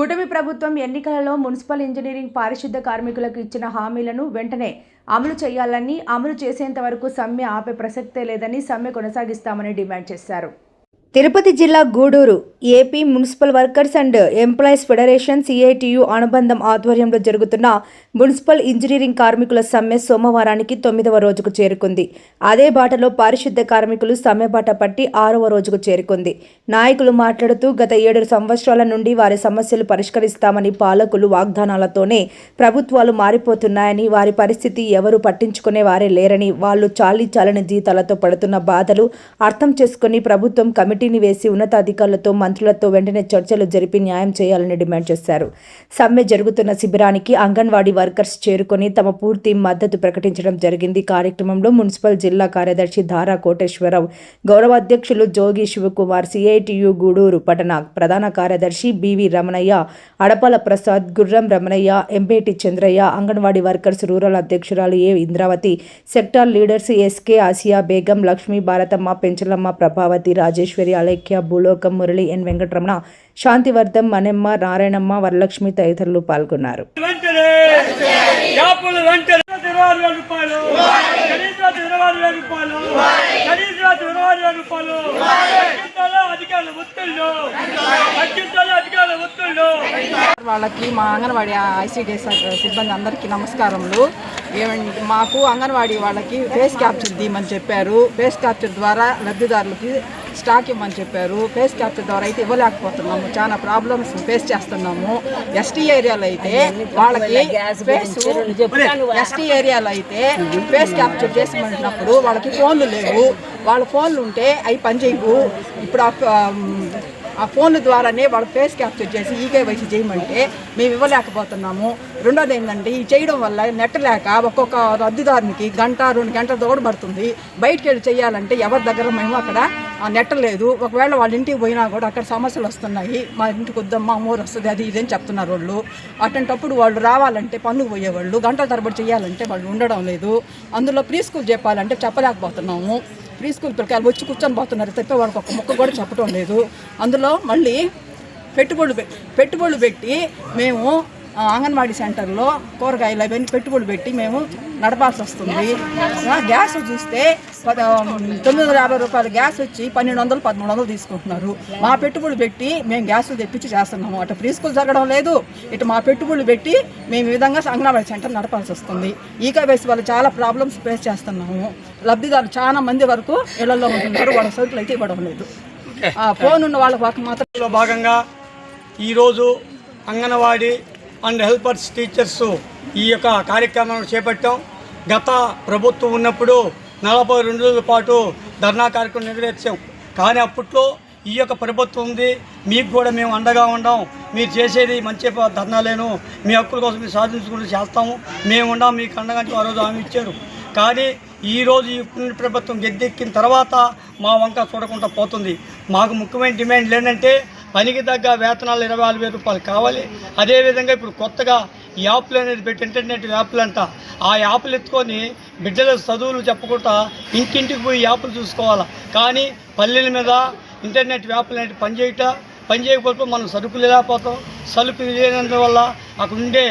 కూటమి ప్రభుత్వం ఎన్నికలలో మున్సిపల్ ఇంజనీరింగ్ పారిశుద్ధ కార్మికులకు ఇచ్చిన హామీలను వెంటనే అమలు చేయాలని అమలు చేసేంత వరకు సమ్మె ఆపే ప్రసక్తే లేదని సమ్మె కొనసాగిస్తామని డిమాండ్ చేశారు. తిరుపతి జిల్లా Gudur AP municipal workers and employees federation CITU అనుబంధం ఆధ్వర్యంలో జరుగుతున్న మున్సిపల్ ఇంజనీరింగ్ కార్మికుల సమ్మె సోమవారానికి తొమ్మిదవ రోజుకు చేరుకుంది. అదే బాటలో పారిశుద్ధ కార్మికులు సమ్మె బాట పట్టి ఆరవ రోజుకు చేరుకుంది. నాయకులు మాట్లాడుతూ గత ఏడు సంవత్సరాల నుండి వారి సమస్యలు పరిష్కరిస్తామని పాలకులు వాగ్దానాలతోనే ప్రభుత్వాలు మారిపోతున్నాయని వారి పరిస్థితి ఎవరు పట్టించుకునే వారే లేరని వాళ్ళు చాలీ చాలని జీతాలతో పడుతున్న బాధలు అర్థం చేసుకుని ప్రభుత్వం కమిటీ కమిటీని వేసి ఉన్నతాధికారులతో మంత్రులతో వెంటనే చర్చలు జరిపి న్యాయం చేయాలని డిమాండ్ చేశారు. సమ్మె జరుగుతున్న శిబిరానికి అంగన్వాడీ వర్కర్స్ చేరుకొని తమ పూర్తి మద్దతు ప్రకటించడం జరిగింది. కార్యక్రమంలో మున్సిపల్ జిల్లా కార్యదర్శి ధారా కోటేశ్వరరావు గౌరవ అధ్యక్షులు జోగి శివకుమార్ సిఐటియు గూడూరు పట్టణ ప్రధాన కార్యదర్శి BV Ramanaiah Adapala Prasad Gurram Ramanaiah Empeti Chandraiah anganwadi workers rural అధ్యక్షురాలు A Indravathi sector leaders SK Asiya Begum Lakshmi Bharatamma Penchalamma Prabhavathi Rajeswari Alekhya Bhulokam Murali N Venkataramana శాంతివర్ధం Manemma Narayanamma Varalakshmi తదితరులు పాల్గొన్నారు. వాళ్ళకి మా అంగన్వాడీ ఐసీడీ సిబ్బంది అందరికీ నమస్కారములు. ఏమండి మాకు అంగన్వాడీ వాళ్ళకి ఫేస్ క్యాప్చర్ తీయమని చెప్పారు. ఫేస్ క్యాప్చర్ ద్వారా లబ్ధిదారులకి స్టాక్ ఇవ్వమని చెప్పారు. ఫేస్ క్యాప్చర్ ద్వారా అయితే ఇవ్వలేకపోతున్నాము. చాలా ప్రాబ్లమ్స్ ఫేస్ చేస్తున్నాము. ఎస్టీ ఏరియాలో అయితే వాళ్ళకి ఫేస్ ఎస్టీ ఏరియాలో అయితే ఫేస్ క్యాప్చర్ చేసినప్పుడు వాళ్ళకి ఫోన్లు లేవు. వాళ్ళ ఫోన్లు ఉంటే అవి పనిచేయవు ఇప్పుడు ఆ, ఆ ఫోన్ ద్వారానే వాళ్ళ ఫేస్ క్యాప్చర్ చేసి ఈకేవైసీ చేయమంటే మేము ఇవ్వలేకపోతున్నాము. రెండోది ఏంటంటే ఈ చేయడం వల్ల నెట్ లేక ఒక్కొక్క రద్దుదారునికి గంట రెండు గంటల దోడు పడుతుంది వెళ్ళి చేయాలంటే ఎవరి దగ్గర మేము అక్కడ నెట్టలేదు లేదు. ఒకవేళ వాళ్ళ ఇంటికి పోయినా కూడా అక్కడ సమస్యలు వస్తున్నాయి. మా ఇంటికి వద్దమ్మా ఊరు వస్తుంది అది ఇది అని చెప్తున్నారు వాళ్ళు. అటువంటప్పుడు వాళ్ళు రావాలంటే పనులు పోయేవాళ్ళు. గంటల తరబడి చేయాలంటే వాళ్ళు ఉండడం లేదు. అందులో ప్రీ స్కూల్ చెప్పాలంటే చెప్పలేకపోతున్నాము. ప్రీ స్కూల్ పిల్లకాయలు వచ్చి కూర్చొని పోతున్నారు. తప్ప వాళ్ళకి ఒక ముక్క కూడా చెప్పడం లేదు. అందులో మళ్ళీ పెట్టుబడులు పె- పెట్టుబడులు పెట్టి మేము అంగన్వాడీ సెంటర్లో కూరగాయలు అవన్నీ పెట్టుబడులు పెట్టి మేము నడపాల్సి వస్తుంది. గ్యాస్ చూస్తే తొమ్మిది వందల యాభై రూపాయల గ్యాస్ వచ్చి పన్నెండు వందలు పదమూడు వందలు తీసుకుంటున్నారు. మా పెట్టుబడులు పెట్టి మేము గ్యాసులు తెప్పించి చేస్తున్నాము. అటు ప్రీ స్కూల్ జరగడం లేదు ఇటు మా పెట్టుబడులు పెట్టి మేము ఈ విధంగా అంగన్వాడీ సెంటర్ నడపాల్సి వస్తుంది. ఈకా వేసి వాళ్ళు చాలా ప్రాబ్లమ్స్ ఫేస్ చేస్తున్నాము. లబ్ధిదారులు చాలా మంది వరకు ఇళ్ళలో ఉంటున్నారు వాళ్ళ సరుకులు అయితే ఇవ్వడం లేదు. ఆ, ఫోన్ ఉన్న వాళ్ళకి మాత్రం భాగంగా ఈరోజు అంగన్వాడీ అండ్ హెల్పర్స్ టీచర్స్ ఈ యొక్క కార్యక్రమాన్ని చేపట్టాం. గత ప్రభుత్వం ఉన్నప్పుడు నలభై రెండు రోజుల పాటు ధర్నా కార్యక్రమం నెరవేర్చాం కానీ అప్పట్లో ఈ యొక్క ప్రభుత్వం ఉంది. మీకు కూడా మేము అండగా ఉండాం. మీరు చేసేది మంచి ధర్నాలేను. మీ హక్కుల కోసం మీరు సాధించుకుంటూ చేస్తాము. మేము ఉండం. మీకు అండగా ఆ రోజు హామీ ఇచ్చారు. కానీ ఈరోజు ఈ ప్రభుత్వం గెద్దెక్కిన తర్వాత మా వంక చూడకుండా పోతుంది. మాకు ముఖ్యమైన డిమాండ్లు ఏంటంటే పనికి తగ్గ వేతనాలు ఇరవై వేల రూపాయలు కావాలి. అదేవిధంగా ఇప్పుడు కొత్తగా ఈ యాప్లు అనేది పెట్టి ఇంటర్నెట్ యాప్లు అంట ఆ యాప్లు ఎత్తుకొని బిడ్డల చదువులు చెప్పకుండా ఇంటింటికి పోయి యాప్లు చూసుకోవాలి. కానీ పల్లెల మీద ఇంటర్నెట్ యాప్లు అనేవి పనిచేయట పని చేయకపోతే మనం సరుకులు లేకపోతాం సరుకులు లేనందువల్ల అక్కడ ఉండే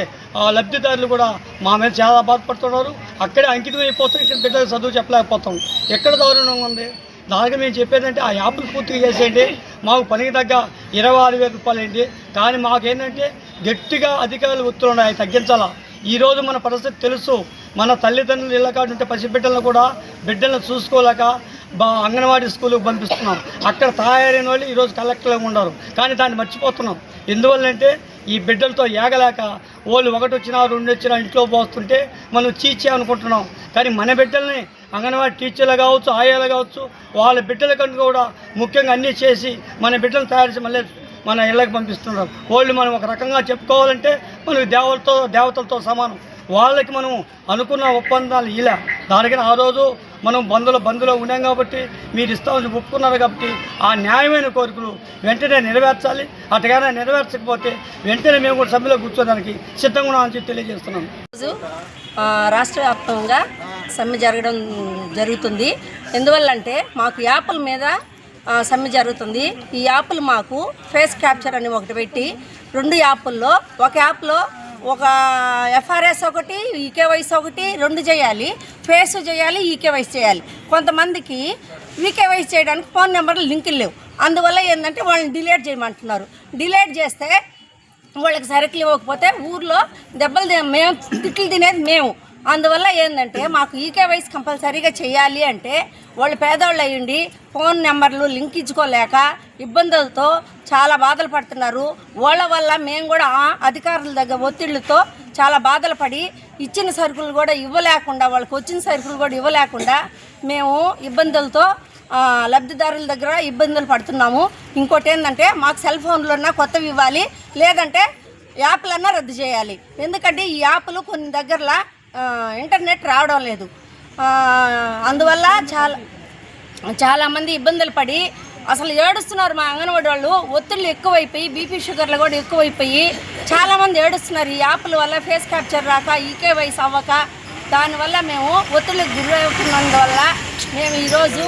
లబ్ధిదారులు కూడా మా మీద చాలా బాధపడుతున్నారు. అక్కడే అంకితం అయిపోతాం ఇక్కడ బిడ్డలు చదువు చెప్పలేకపోతాం. ఎక్కడ దారుణంగా ఉంది? దానికి మేము చెప్పేదంటే ఆ యాప్లు పూర్తిగా చేసేయండి. మాకు పనికి తగ్గ ఇరవై ఆరు వేల రూపాయలు ఏంటి కానీ మాకేంటంటే గట్టిగా అధికారులు ఒత్తులు ఉన్నాయి. అవి తగ్గించాలా ఈరోజు మన పరిస్థితి తెలుసు. మన తల్లిదండ్రులు ఇళ్ళ కాడ ఉంటే పసిబిడ్డలను కూడా బిడ్డలను చూసుకోలేక బా అంగన్వాడీ స్కూల్కి పంపిస్తున్నాం. అక్కడ తయారైన వాళ్ళు ఈరోజు కలెక్టర్గా ఉండరు. కానీ దాన్ని మర్చిపోతున్నాం. ఎందువల్లంటే ఈ బిడ్డలతో ఏగలేక వాళ్ళు ఒకటి వచ్చినా రెండు వచ్చినా ఇంట్లో పోస్తుంటే మనం చీచే అనుకుంటున్నాం. కానీ మన బిడ్డల్ని అంగన్వాడీ టీచర్లు కావచ్చు ఆయాలు కావచ్చు వాళ్ళ బిడ్డల కంటే కూడా ముఖ్యంగా అన్నీ చేసి మన బిడ్డలు తయారు చేసి మళ్ళీ మన ఇళ్ళకి పంపిస్తున్నారు. వాళ్ళు మనం ఒక రకంగా చెప్పుకోవాలంటే మనకి దేవతలతో దేవతలతో సమానం. వాళ్ళకి మనం అనుకున్న ఒప్పందాలు ఇలా. దానికైనా ఆ రోజు మనం బంధులో బంధులో ఉన్నాం కాబట్టి మీరు ఇస్తామని ఒప్పుకున్నారు కాబట్టి ఆ న్యాయమైన కోరికలు వెంటనే నెరవేర్చాలి. అటుగానే నెరవేర్చకపోతే వెంటనే మేము కూడా సభ్యులో కూర్చోడానికి సిద్ధంగా ఉన్నామని చెప్పి తెలియజేస్తున్నాం. రోజు రాష్ట్ర వ్యాప్తంగా సమ్మె జరగడం జరుగుతుంది. ఎందువల్లంటే మాకు యాప్ల మీద సమ్మె జరుగుతుంది. ఈ యాప్లు మాకు ఫేస్ క్యాప్చర్ అని ఒకటి పెట్టి రెండు యాప్ల్లో ఒక యాప్లో ఒక ఎఫ్ఆర్ఎస్ ఒకటి ఈకేవైస్ ఒకటి రెండు చేయాలి. ఫేస్ చేయాలి ఈకేవైస్ చేయాలి. కొంతమందికి ఈకేవైస్ చేయడానికి ఫోన్ నెంబర్లు లింకులు లేవు. అందువల్ల ఏంటంటే వాళ్ళని డిలీట్ చేయమంటున్నారు. డిలీట్ చేస్తే వాళ్ళకి సరుకులు ఇవ్వకపోతే ఊర్లో దెబ్బలు మేము తిట్లు తినేది మేము. అందువల్ల ఏంటంటే మాకు ఈకేవైస్ కంపల్సరీగా చేయాలి అంటే వాళ్ళు పేదవాళ్ళు అయ్యండి ఫోన్ నెంబర్లు లింక్ ఇచ్చుకోలేక ఇబ్బందులతో చాలా బాధలు పడుతున్నారు. వాళ్ళ వల్ల మేము కూడా ఆ అధికారుల దగ్గర ఒత్తిళ్ళతో చాలా బాధలు పడి ఇచ్చిన సరుకులు కూడా ఇవ్వలేకుండా వాళ్ళకి వచ్చిన సరుకులు కూడా ఇవ్వలేకుండా మేము ఇబ్బందులతో లబ్ధిదారుల దగ్గర ఇబ్బందులు పడుతున్నాము. ఇంకోటి ఏంటంటే మాకు సెల్ ఫోన్లన్నా కొత్తవి ఇవ్వాలి లేదంటే యాప్లన్నా రద్దు చేయాలి. ఎందుకంటే ఈ యాప్లు కొన్ని దగ్గరలో ఇంటర్నెట్ రావడం లేదు. అందువల్ల చాలా చాలామంది ఇబ్బందులు పడి అసలు ఏడుస్తున్నారు మా అంగన్వాడి వాళ్ళు. ఒత్తిళ్ళు ఎక్కువైపోయి బీపీ షుగర్లు కూడా ఎక్కువైపోయి చాలామంది ఏడుస్తున్నారు. ఈ యాప్ల వల్ల ఫేస్ క్యాప్చర్ రాక ఈకే వైస్ అవ్వక దానివల్ల మేము ఒత్తిళ్ళకి గురవుతున్నందువల్ల మేము ఈరోజు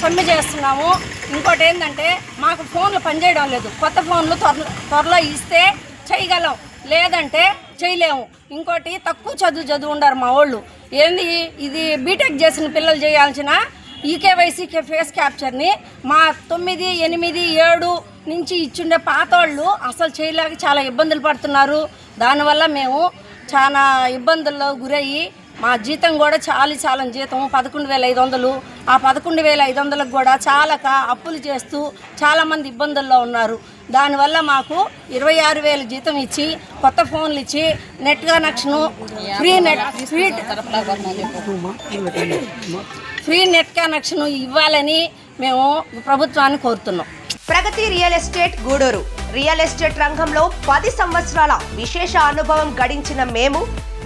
సమ్మె చేస్తున్నాము. ఇంకోటి ఏంటంటే మాకు ఫోన్లు పనిచేయడం లేదు. కొత్త ఫోన్లు త్వర త్వరలో ఇస్తే చేయగలం. లేదంటే చేయలేము. ఇంకోటి తక్కువ చదువు చదువు ఉండరు మా వాళ్ళు. ఏంది? ఇది బీటెక్ చేసిన పిల్లలు చేయాల్సిన ఈకేవైసీ ఫేస్ క్యాప్చర్ని మా తొమ్మిది ఎనిమిది ఏడు నుంచి ఇచ్చుండే పాతోళ్ళు అసలు చేయలేక చాలా ఇబ్బందులు పడుతున్నారు. దానివల్ల మేము చాలా ఇబ్బందుల్లో గురయ్యి మా జీతం కూడా చాలి చాలని జీతం పదకొండు వేల ఐదు వందలు. ఆ పదకొండు వేల ఐదు వందలకు కూడా చాలక అప్పులు చేస్తూ చాలామంది ఇబ్బందుల్లో ఉన్నారు. దానివల్ల మాకు ఇరవై ఆరు వేల జీతం ఇచ్చి కొత్త ఫోన్లు ఇచ్చి net connection free net free free net connection ఇవ్వాలని మేము ప్రభుత్వాన్ని కోరుతున్నాం. Pragati real estate Gudur. Real estate రంగంలో పది సంవత్సరాల విశేష అనుభవం గడించిన మేము